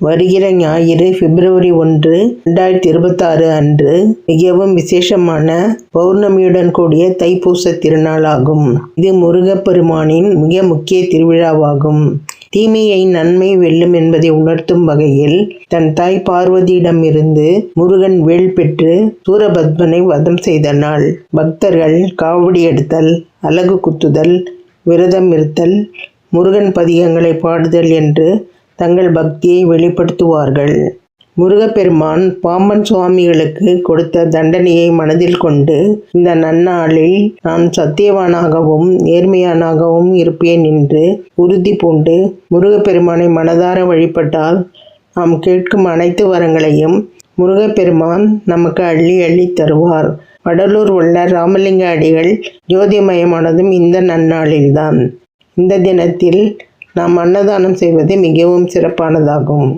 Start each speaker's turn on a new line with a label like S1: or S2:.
S1: வருகிற ஞாயிறு பிப்ரவரி ஒன்று ரெண்டாயிரத்தி இருபத்தாறு அன்று மிகவும் விசேஷமான பௌர்ணமியுடன் கூடிய தைப்பூச திருநாளாகும் இது முருகப்பெருமானின் மிக முக்கிய திருவிழாவாகும். தீமையை நன்மை வெல்லும் என்பதை உணர்த்தும் வகையில் தன் தாய் பார்வதியிடமிருந்து முருகன் வேள் பெற்று சூரபத்மனை வதம் செய்த நாள். பக்தர்கள் காவடி எடுத்தல் அலகு குத்துதல் விரதம் இருத்தல் முருகன் பதிகங்களை பாடுதல் என்று தங்கள் பக்தியை வெளிப்படுத்துவார்கள். முருகப்பெருமான் பாம்பன் சுவாமிகளுக்கு கொடுத்த தண்டனையை மனதில் கொண்டு இந்த நன்னாளில் நான் சத்தியவானாகவும் நேர்மையானாகவும் இருப்பேன் என்று உறுதி பூண்டு முருகப்பெருமானை மனதார வழிபட்டால் நாம் கேட்கும் அனைத்து வரங்களையும் முருகப்பெருமான் நமக்கு அள்ளி அள்ளி தருவார். வடலூர் உள்ள ராமலிங்க அடிகள் ஜோதிமயமானதும் இந்த நன்னாளில்தான். இந்த தினத்தில் நாம் அன்னதானம் செய்வது மிகவும் சிறப்பானதாகும்.